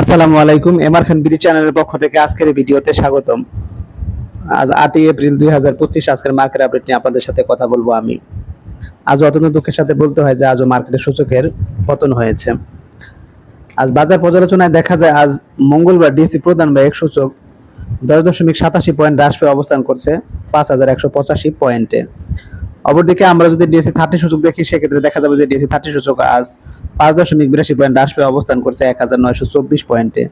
আসসালামু আলাইকুম এমআর খান বিডি চ্যানেলের পক্ষ থেকে আজকের ভিডিওতে স্বাগতম। আজ আটই এপ্রিল দুই হাজার পঁচিশ, আজকের মার্কেট আপডেট নিয়ে আপনাদের সাথে কথা বলব আমি। আজ অত্যন্ত দুঃখের সাথে বলতে হয় যে আজও মার্কেটের সূচকের পতন হয়েছে। আজ বাজার পর্যালোচনায় দেখা যায় আজ মঙ্গলবার ডিসি প্রধান এক সূচক দশ দশমিক সাতাশি পয়েন্ট হ্রাস পেয়ে অবস্থান করছে পাঁচ হাজার একশো পঁচাশি পয়েন্টে। অপরদিকে আমরা যদি ডিএসসি থার্টি সূচক দেখি, সেক্ষেত্রে দেখা যাবে যে ডিএসসি থার্টি সূচক আজ পাঁচ দশমিক বিরাশি পয়েন্ট হ্রাস পেয়ে অবস্থান করছে এক হাজার নয়শো চব্বিশ পয়েন্টে।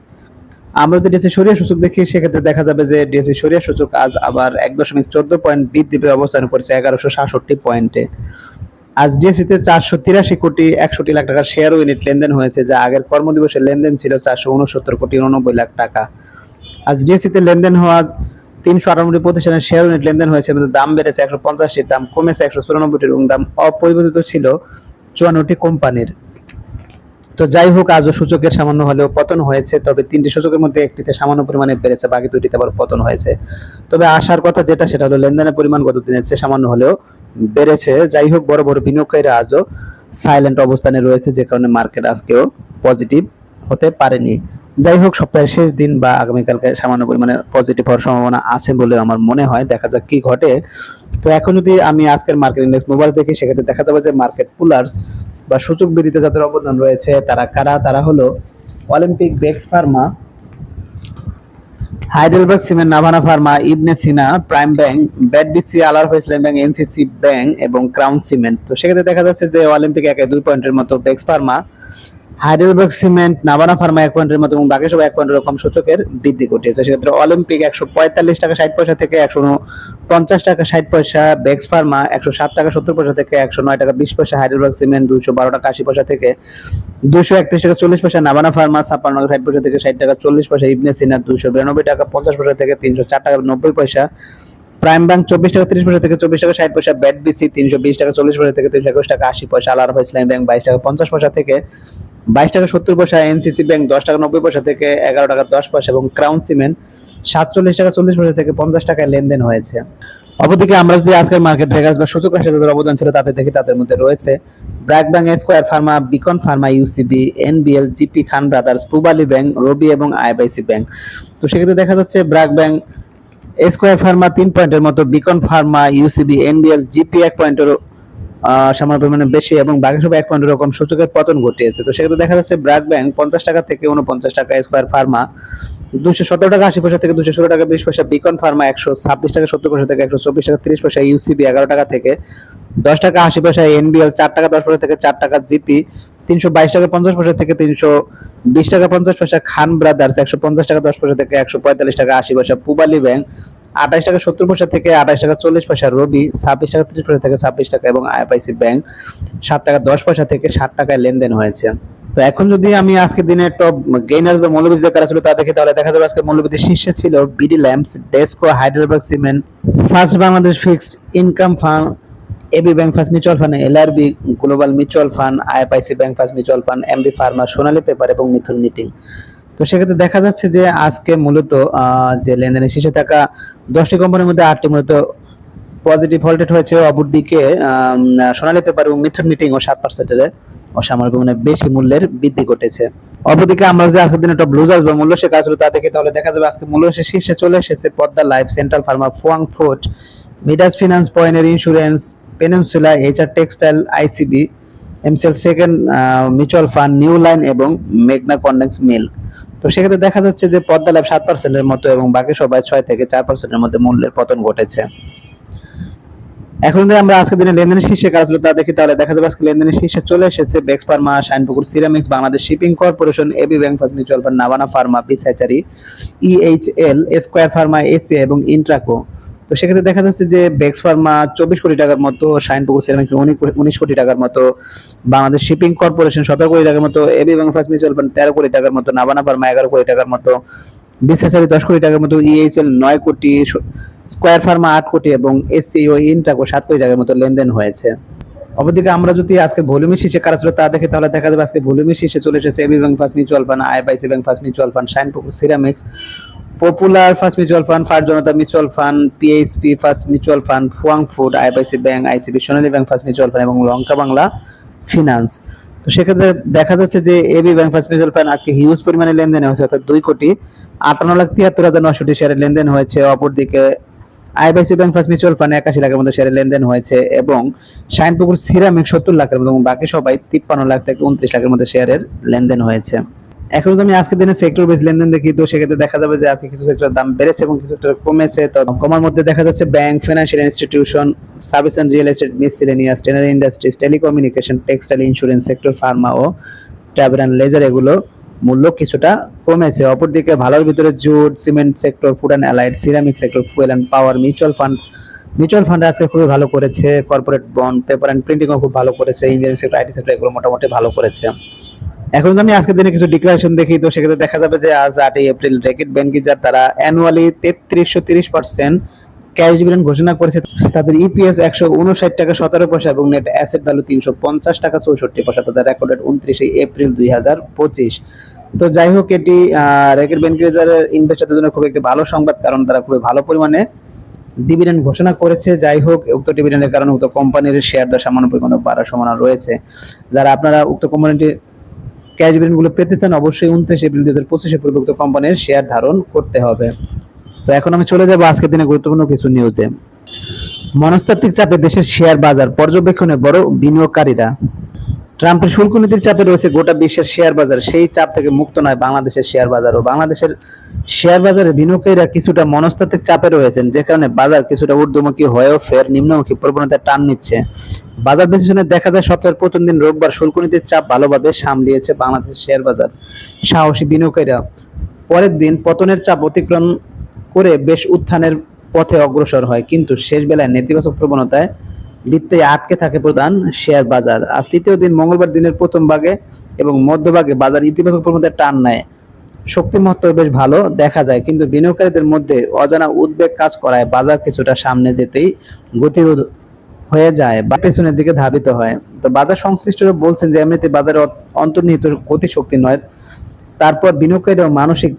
আমরা যদি ডিএসসি সরিয়া সূচক দেখি, সেক্ষেত্রে দেখা যাবে যে ডিএসসি সরিয়া সূচক আজ আবার এক দশমিক চোদ্দ পয়েন্ট বৃদ্ধি পেয়ে অবস্থান করছে এগারোশো সাতষট্টি পয়েন্টে। আজ ডিএসসিতে চারশো তিরাশি কোটি, একষট্টি লাখ টাকার শেয়ার ইউনিট লেনদেন হয়েছে, যা আগের কর্মদিবসের লেনদেন ছিল চারশো উনসত্তর কোটি উননব্বই লাখ টাকা। আজ ডিএসসিতে লেনদেন হওয়া তিনশো আটানব্বই প্রতিষ্ঠানের শেয়ার ইউনিট লেনদেন হয়েছে কিন্তু দাম বেড়েছে একশো পঞ্চাশটির, দাম কমেছে একশো চুরানব্বইটির এবং দাম অপরিবর্তিত ছিল চুয়ান্নটি কোম্পানির। তো যাই হোক, আজও সূচকের সামান্য হলেও পতন হয়েছে, তবে তিনটি সূচকের মধ্যে একটিতে সামান্য পরিমাণে বেড়েছে, বাকি দুটিতে আবার পতন হয়েছে। তবে আসার কথা যেটা, সেটা হলো লেনদেনের পরিমাণ গত দিনের চেয়ে সামান্য হলেও বেড়েছে। যাই হোক, বড় বড় বিনিয়োগকারীরা আজও সাইলেন্ট অবস্থানে রয়েছে, যে কারণে মার্কেট আজকেও পজিটিভ হতে পারেনি। যাই হোক, সপ্তাহের শেষ দিন বা আগামীকালকে সামান্য পরিমাণে পজিটিভ হওয়ার সম্ভাবনা আছে বলে আমার মনে হয়। দেখা যাক কি ঘটে। তো এখন যদি আমি আজকের মার্কেট ইন্ডেক্স মোবাইল দেখি, সেক্ষেত্রে দেখা যাবে যে মার্কেট পুলার্স বা সূচক বৃদ্ধিতে যাদের অবদান রয়েছে, তারা কারা? তারা হলো Olympic Bex pharma Heidelberg cement Navana pharma Ibn Sina prime bank ব্যাডবিসি আলার ইসলাম ব্যাংক এনসিসি ব্যাংক এবং ক্রাউন সিমেন্ট তো সেক্ষেত্রে দেখা যাচ্ছে যে অলিম্পিক একে দুই পয়েন্টের মতো Bex pharma Heidelberg cement Navana pharma এক পয়েন্টের মতো এবং বাকি সব এক পয়েন্টের কম সূচকের বৃদ্ধি ঘটিয়েছে। সেক্ষেত্রে অলিম্পিক একশো পঁয়তাল্লিশ টাকা ষাট পয়সা থেকে একশো পঞ্চাশ টাকা ষাট পয়সা, বেক্স ফার্মা একশো সাত টাকা সত্তর পয়সা থেকে একশো নয় টাকা বিশ পয়সা, হাইডেলবার্গ সিমেন্ট দুশো বারো টাকা আশি পয়সা থেকে দুশো একত্রিশ টাকা চল্লিশ পয়সা নাভানা ফার্মা ছাপ্পান্ন টাকা ষাট পয়সা থেকে ষাট টাকা চল্লিশ পয়সা, ইবনে সিনা দুশো বিরানব্বই টাকা পঞ্চাশ পয়সা থেকে তিনশো চার টাকা নব্বই পয়সা প্রাইম ব্যাংক চব্বিশ টাকা তিরিশ পয়সা থেকে চব্বিশ টাকা ষাট পয়সা ব্যাট বিসি তিনশো বিশ টাকা, চল্লিশ পয়সা থেকে তিনশো একুশ টাকা, আশি পয়সা আলার ইসলামী ব্যাংক বাইশ টাকা, পঞ্চাশ পয়সা থেকে বাইশ টাকা, সত্তর পয়সা এনসিসি ব্যাংক দশ টাকা, নব্বই পয়সা থেকে এগারো টাকা, দশ পয়সা এবং ক্রাউন সিমেন্ট সাতচল্লিশ টাকা, চল্লিশ পয়সা থেকে পঞ্চাশ টাকায় লেনদেন হয়েছে। অপরদিকে আমরা যদি আজকের মার্কেট ভেগাস বা সূচক রাশি যাদের অবদান ছিল তাতে দেখি, তাদের মধ্যে রয়েছে BRAC bank square pharma beacon pharma UCB NBL GP Khan brothers Pubali bank Robi এবং আইবাইসি ব্যাংক তো সেক্ষেত্রে দেখা যাচ্ছে ব্র্যাক ব্যাংক স্কোয়ার ফার্মা তিন পয়েন্টের মতো, beacon pharma UCB NBL GP এক পয়েন্টের সামান্য পরিমাণে বেশি এবং বাকি সব এক পয়েন্টের রকম সূচকের পতন ঘটিয়েছে। তো সেক্ষেত্রে দেখা যাচ্ছে ব্র্যাক ব্যাংক পঞ্চাশ টাকা থেকে উনপঞ্চাশ টাকা স্কোয়ার ফার্মা দুশো সতেরো টাকা, আশি পয়সা থেকে দুশো ষোলো টাকা, বিশ পয়সা বিকন ফার্মা একশো, ছাব্বিশ টাকা, সত্তর পয়সা থেকে একশো, চব্বিশ টাকা, তিরিশ পয়সা ইউসিবি এগারো টাকা থেকে, দশ টাকা, আশি পয়সা এনবিএল চার টাকা, দশ পয়সা থেকে চার টাকা জিপি তিনশো বাইশ টাকা, পঞ্চাশ পয়সা থেকে তিনশো বিশ টাকা, পঞ্চাশ পয়সা খান ব্রাদার্স একশো পঞ্চাশ টাকা, দশ পয়সা থেকে একশো পঁয়তাল্লিশ টাকা, আশি পয়সা পুবালি ব্যাংক আঠাশ টাকা, সত্তর পয়সা থেকে আঠাশ টাকা, চল্লিশ পয়সা রবি ছাব্বিশ টাকা, তিরিশ পয়সা থেকে ছাব্বিশ টাকা এবং আইএফআইসি ব্যাংক সাত টাকা, দশ পয়সা থেকে ষাট টাকায় লেনদেন হয়েছে। তো এখন যদি আমি আজকে দিনের টপ গেইনার্স বা মৌলবীদের কারা ছিল তা দেখি, তাহলে দেখা যাবে আজকে মৌলবীদের শীর্ষে ছিল BD lamps Desco Heidelberg cement first Bangladesh fixed income fund AB bank first mutual fund LRB global mutual fund IFIC bank first mutual fund MB pharma Sonali paper এবং মিথুন নিটিং তো সেক্ষেত্রে দেখা যাচ্ছে যে আজকে মূলত যে লেনদেনের শীর্ষে থাকা দশটি কোম্পানির মধ্যে আটটি মূলত পজিটিভ ভোল্টেড হয়েছে। অপরদিকে সোনালী পেপার এবং মিথুন মিটিং ও সাত পার্সেন্টের অসামরিক মানে বেশি মূল্যের বৃদ্ধি ঘটেছে। অপরদিকে আমরা যদি আজকের দিনে একটা ব্লুজার্স বা মূল্য শেখা ছিল তা থেকে তাহলে দেখা যাবে আজকে মূল্য সে শীর্ষে চলে এসেছে Padma life central pharma Fuwang food Midas finance পয়েন্টের insurance peninsula HR textile ICB AMCL second mutual fund new line এবং মেঘনা কন্ডেন্স মিল্ক তো সেক্ষেত্রে দেখা যাচ্ছে যে পদ্মা লাভ সাত পার্সেন্টের মতো এবং বাকি সবাই ছয় থেকে চার পার্সেন্টের মধ্যে মূল্যের পতন ঘটেছে। এখন যদি আমরা আজকের দিনে লেনদেনের শীর্ষে কাজ তা দেখি তাহলে দেখা যাবে আজকে লেনদেনের শীর্ষে চলে এসেছে Bex pharma Shinepukur ceramics Bangladesh shipping corporation AB bank first mutual fund Navana pharma beach hatchery EHL square pharma AC এবং ইন্ট্রাকো তো সেক্ষেত্রে দেখা যাচ্ছে যে বেক্স ফার্মা চব্বিশ কোটি টাকার মতো শাইনপুকুর সিরামিক্স উনিশ কোটি টাকার মতো, বাংলাদেশ শিপিং কর্পোরেশন সতেরো কোটি টাকার মতো AB bank first mutual fund তেরো কোটি টাকার মতো নাভানা ফার্মা এগারো কোটি টাকার মতো বিসেসারি দশ কোটি টাকার মতো ইএইচএল নয় কোটি স্কোয়ার ফার্মা আট কোটি এবং এসসি ও ইনটাকো সাত কোটি টাকার মতো লেনদেন হয়েছে। অপরদিকে আমরা যদি আজকে ভলিউমের শীর্ষে কারা ছিল তা দেখি তাহলে দেখা যাবে আজকে ভলিউমের শীর্ষে চলে এসেছে AB bank first mutual fund IFIC bank first mutual fund Shinepukur ceramics popular first mutual fund fur Janata mutual fund PHP first mutual fund Fuwang food IFIC bank ICB Sonali bank first mutual fund এবং Lanka Bangla finance তো সেক্ষেত্রে দেখা যাচ্ছে যে AB bank first mutual fund আজকে huge পরিমাণে লেনদেন হয়েছে, অর্থাৎ দুই কোটি আটান্ন লাখ তিয়াত্তর হাজার নশোটি শেয়ারের লেনদেন হয়েছে। অপরদিকে IBIC bank first mutual fund একাশি লাখের মতো শেয়ারের লেনদেন হয়েছে এবং শাইনপুকুর সিরামিক সত্তর লাখের মতো এবং বাকি সবাই তিপ্পান্ন লাখ থেকে উনত্রিশ লাখের মতো শেয়ারের লেনদেন হয়েছে। এখন যদি আমি আজকের দিনে সেক্টর বেস লেনদেন দেখি, তো সেক্ষেত্রে দেখা যাবে যে আজকে কিছু সেক্টরের দাম বেড়েছে এবং কিছু সেক্টর কমেছে। তো কমার মধ্যে দেখা যাচ্ছে bank financial institution service and real estate miscellaneous tannery industries telecommunication textile insurance sector pharma O travel and leisure এগুলো মূল্য কিছুটা কমেছে। অপরদিকে ভালোর ভিতরে jute, cement sector, food and allied, ceramic sector, fuel and power, mutual fund mutual fund আছে, খুবই ভালো করেছে। কর্পোরেট বন্ড, পেপার অ্যান্ড প্রিন্টিংও খুব ভালো করেছে। ইঞ্জিনিয়ারিং সেক্টর, আইটি সেক্টর, এগুলো মোটামুটি ভালো করেছে। এখন আমি আজকের দিনে কিছু ডিক্লারেশন দেখি, তো সেক্ষেত্রে দেখা যাবে যে আজ আটই এপ্রিল, রেকেট ব্যাংকিজার তারা অ্যানুয়ালি তেত্রিশশো তিরিশ পার্সেন্ট ক্যাশ ডিভিডেন্ড ঘোষণা করেছে। তাদের ইপিএস একশো উনষাট টাকা সতেরো পয়সা এবং নেট অ্যাসেট ভ্যালু তিনশো পঞ্চাশ টাকা চৌষট্টি পয়সা। তাদের রেকর্ডেড উনত্রিশে এপ্রিল দুই হাজার পঁচিশ। তো যাই হোক, এটি রেকেট ব্যাংকিজারের ইনভেস্টারদের জন্য খুব একটি ভালো সংবাদ, কারণ তারা খুবই ভালো পরিমাণে ডিভিডেন্ড ঘোষণা করেছে। যাই হোক, উক্ত ডিভিডেন্ডের কারণে উক্ত কোম্পানির শেয়ার দর সামান্য পরিমাণে বাড়ার সম্ভাবনা রয়েছে। যারা আপনারা উক্ত কোম্পানিটি ক্যাশ ডিভিডেন্ডগুলো পেতে চান, অবশ্যই উনত্রিশ এপ্রিল দুই হাজার পঁচিশে পূর্বে উক্ত কোম্পানির শেয়ার ধারণ করতে হবে। তো এখন আমি চলে যাব আজকের দিনে গুরুত্বপূর্ণ কিছু নিউজে মনস্তাত্ত্বিক চাপে দেশের শেয়ার বাজার পর্যবেক্ষণে বড় বিনিয়োগকারীরা। ট্রাম্পের শুল্ক নীতির চাপে রয়েছে গোটা বিশ্বের শেয়ার বাজার। সেই চাপ থেকে মুক্ত নয় বাংলাদেশের শেয়ার বাজার ও বাংলাদেশের শেয়ার বাজারে বিনিয়োগকারীরা কিছুটা মনস্তাত্ত্বিক চাপে রয়েছেন, যে কারণে বাজার কিছুটা ঊর্ধ্বমুখী হয়েও ফের নিম্নমুখী প্রবণতায় টান নিচ্ছে। বাজার বিশ্লেষণে দেখা যায়, সপ্তাহের প্রথম দিন রোববার শুল্ক নীতির চাপ ভালোভাবে সামলিয়েছে বাংলাদেশের শেয়ার বাজার। সাহসী বিনিয়োগকারীরা পরের দিন পতনের চাপ অতিক্রম করে বেশ উত্থানের পথে অগ্রসর হয়, কিন্তু শেষ বেলায় নেতিবাচক প্রবণতায় বৃত্তে আটকে থাকে প্রধান শেয়ার বাজার। আজ তৃতীয় দিন মঙ্গলবার দিনের প্রথম ভাগে এবং মধ্যভাগে বাজার ইতিবাচক প্রবণতায় টান নেয়। শক্তি মহত্ব বেশ ভালো, দেখা যায়, কিন্তু বিনিয়োগকারীদের মধ্যে অজানা উদ্বেগ কাজ করায় বাজার কিছুটা সামনে যেতেই গতিরোধ হয়ে যায় বা পেছনের দিকে ধাবিত হয়। তো বাজার সংশ্লিষ্টরা বলছেন যে, এমনিতে বাজারে অন্তর্নিহিত গতি শক্তি নয়, তারপর বিনিয়োগকারীরাও মানসিক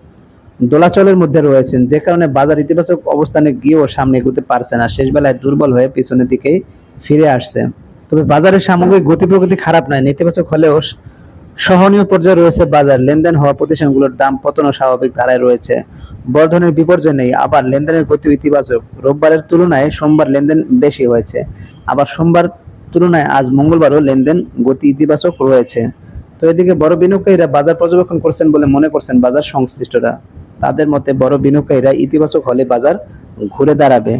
দোলাচলের মধ্যে রয়েছেন, যে কারণে বাজার ইতিবাচক অবস্থানে গিয়েও সামনে এগোতে পারছে না। শেষ বেলায় দুর্বল হয়ে পিছনের দিকেই ফিরে আসছে। তবে বাজারের সামগ্রিক গতি প্রকৃতি খারাপ নয়। নেতিবাচক হলেও সহনীয় পর্যায়ে রয়েছে বাজার। লেনদেন হওয়া প্রতিষ্ঠানগুলোর দাম পতনও স্বাভাবিক ধারায় রয়েছে। বর্ধনের বিপর্যয় নেই আবার লেনদেনের গতি ইতিবাচক। রোববারের তুলনায় সোমবার লেনদেন বেশি হয়েছে। আবার সোমবার তুলনায় আজ মঙ্গলবারও লেনদেন গতি ইতিবাচক রয়েছে। তো এদিকে বড় বিনিয়োগকারীরা বাজার পর্যবেক্ষণ করছেন বলে মনে করছেন বাজার সংশ্লিষ্টরা। তাদের মতে বড় বিনিয়োগকারীরা ইতিবাচক হলে বাজার ঘুরে দাঁড়াবে।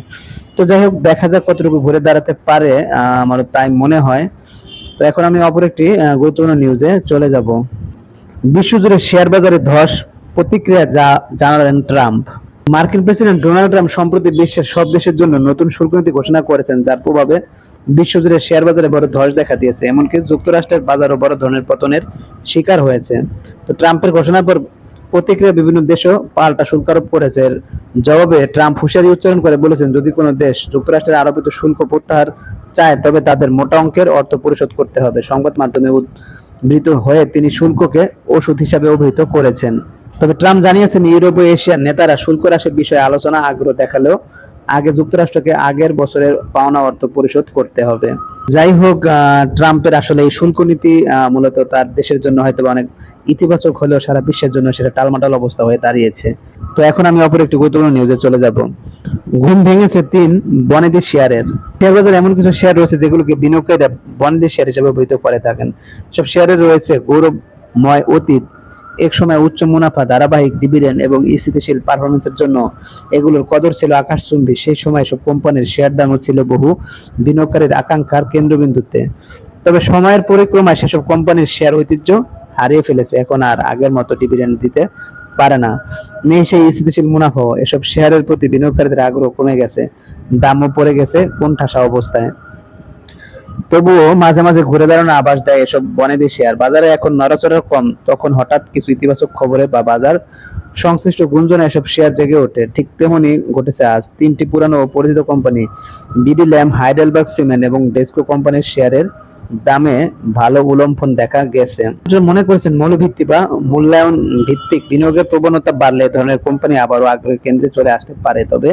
তো যাই হোক, দেখা যাক কতটুকু ঘুরে দাঁড়াতে পারে আমার তাই মনে হয়। তো এখন আমি অপর একটি গুরুত্বপূর্ণ নিউজে চলে যাব। বিশ্বজুড়ে শেয়ার বাজারে ধস, প্রতিক্রিয়া যা জানালেন ট্রাম্প। মার্কিন প্রেসিডেন্ট ডোনাল্ড ট্রাম্প সম্প্রতি বিশ্বের সব দেশের জন্য নতুন শুল্ক নীতি ঘোষণা করেছেন, যার প্রভাবে বিশ্বজুড়ে শেয়ার বাজারে বড় ধস দেখা দিয়েছে। এমনকি যুক্তরাষ্ট্রের বাজারও বড় ধরনের পতনের শিকার হয়েছে। তো ট্রাম্পের ঘোষণার পর প্রতিক্রিয়া বিভিন্ন দেশও পাল্টা শুল্ক আরোপ করেছে জবাবে ট্রাম্প হুঁশিয়ারি উচ্চারণ করে বলেছেন, যদি কোনো দেশ যুক্তরাষ্ট্রের আরোপিত শুল্ক প্রত্যাহার চায়, তবে তাদের মোটা অঙ্কের অর্থ পরিশোধ করতে হবে। সংবাদ মাধ্যমে উদ্ধৃত হয়ে তিনি শুল্ককে ওষুধ হিসাবে অভিহিত করেছেন। তবে ট্রাম্প জানিয়েছেন ইউরোপ ও এশিয়ার নেতারা শুল্ক হ্রাসের বিষয়ে আলোচনা, আগ্রহ দেখালেও আগে যুক্তরাষ্ট্রকে আগের বছরের পাওনা অর্থ পরিশোধ করতে হবে। যাই হোক ট্রাম্পের আসলে এই শুল্ক নীতি মূলত তার দেশের জন্য হয়তো অনেক ইতিবাচক হলেও সারা বিশ্বের জন্য সেটা টালমাটাল অবস্থা হয়ে দাঁড়িয়েছে। তো এখন আমি অপর একটি গুরুত্বপূর্ণ নিউজে চলে যাব। ঘুম ভেঙেছে তিন বনেদি শেয়ারের। শেয়ার বাজারে এমন কিছু শেয়ার রয়েছে যেগুলোকে বিনিয়োগকারীরা বনেদি শেয়ার হিসেবে অভিহিত করে থাকেন। সব শেয়ারে রয়েছে গৌরবময় অতীত এক সময় উচ্চ মুনাফা ধারাবাহিক ডিভিডেন্ড এবং স্থিতিশীল পারফরমেন্সের জন্য এগুলোর কদর ছিল আকাশচুম্বী। সেই সময় সব কোম্পানির শেয়ার দামও ছিল বহু বিনিয়োগকারীর আকাঙ্ক্ষার কেন্দ্রবিন্দুতে। তবে সময়ের পরিক্রমায় সেসব কোম্পানির শেয়ার ঐতিহ্য হারিয়ে ফেলেছে। এখন আর আগের মতো ডিভিডেন্ড দিতে পারে না। নেই সেই স্থিতিশীল মুনাফাও। এসব শেয়ারের প্রতি বিনিয়োগকারীদের আগ্রহ কমে গেছে। দামও পড়ে গেছে কোণঠাসা অবস্থায়। তবুও মাঝে মাঝে ঘুরে দাঁড়ানো আবাস দেয় এসব বনে বনেদি শেয়ার। বাজারে এখন নড়াচড়া কম, তখন হঠাৎ কিছু ইতিবাচক খবরে বা বাজার সংশ্লিষ্ট গুঞ্জনে এসব শেয়ার জেগে ওঠে। ঠিক তেমনি ঘটেছে আজ, তিনটি পুরানো ও পরিচিত company, BD lamp Heidelberg cement এবং ডেস্কো কোম্পানির শেয়ারের দামে ভালো উলম্ফন দেখা গেছে। মনে করেছেন মৌলভিত্তি বা মূল্যায়ন ভিত্তিক বিনিয়োগের প্রবণতা বাড়লে ধরনের কোম্পানি আবারও আগ্রহের কেন্দ্রে চলে আসতে পারে। তবে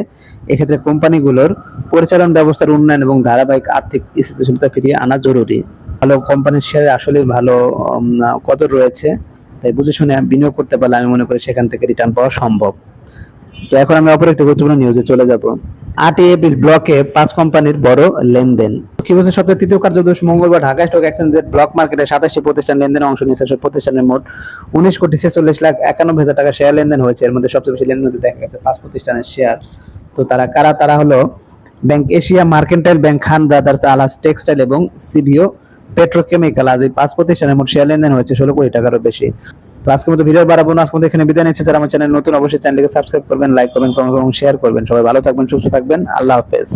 এক্ষেত্রে কোম্পানিগুলোর পরিচালন ব্যবস্থার উন্নয়ন এবং ধারাবাহিক আর্থিক স্থিতিশীলতা ফিরিয়ে আনা জরুরি। ভালো কোম্পানির শেয়ারে আসলে ভালো কদর রয়েছে, তাই বুঝে শুনে বিনিয়োগ করতে পারলে আমি মনে করি সেখান থেকে রিটার্ন পাওয়া সম্ভব। তো এখন আমি অপর একটি গুরুত্বপূর্ণ নিউজে চলে যাব। আটই এপ্রিল ব্লকে পাঁচ কোম্পানির বড় লেনদেন। কি বলছে সপ্তাহের তৃতীয় কার্যদিবস মঙ্গলবার ঢাকা স্টক এক্সচেঞ্জের ব্লক মার্কেটে সাতাশটি প্রতিষ্ঠান লেনদেনে অংশ নিয়েছে। সব প্রতিষ্ঠানের মোট উনিশ কোটি ছেচল্লিশ লাখ একানব্বই হাজার টাকা শেয়ার লেনদেন হয়েছে। এর মধ্যে সবচেয়ে বেশি লেনদেন দেখা গেছে পাঁচ প্রতিষ্ঠানের শেয়ার তো তারা কারা? তারা হলো bank Asia mercantile bank, Khan brothers, আলাস textile এবং সিভিও পেট্রোকেমিক্যাল। আজ এই পাঁচ প্রতিষ্ঠানের মোট শেয়ার লেনদেন হয়েছে ষোলো কোটি টাকারও বেশি। তো আজকের মতো ভিডিও বাড়াবো না আজকে মতো এখানে বিদায় নিচ্ছে। যারা আমার চ্যানেল নতুন, অবশ্যই চ্যানেলকে সাবস্ক্রাইব করবেন লাইক করবেন কমেন্ট এবং শেয়ার করবেন। সবাই ভালো থাকবেন, সুস্থ থাকবেন। আল্লাহ হাফেজ।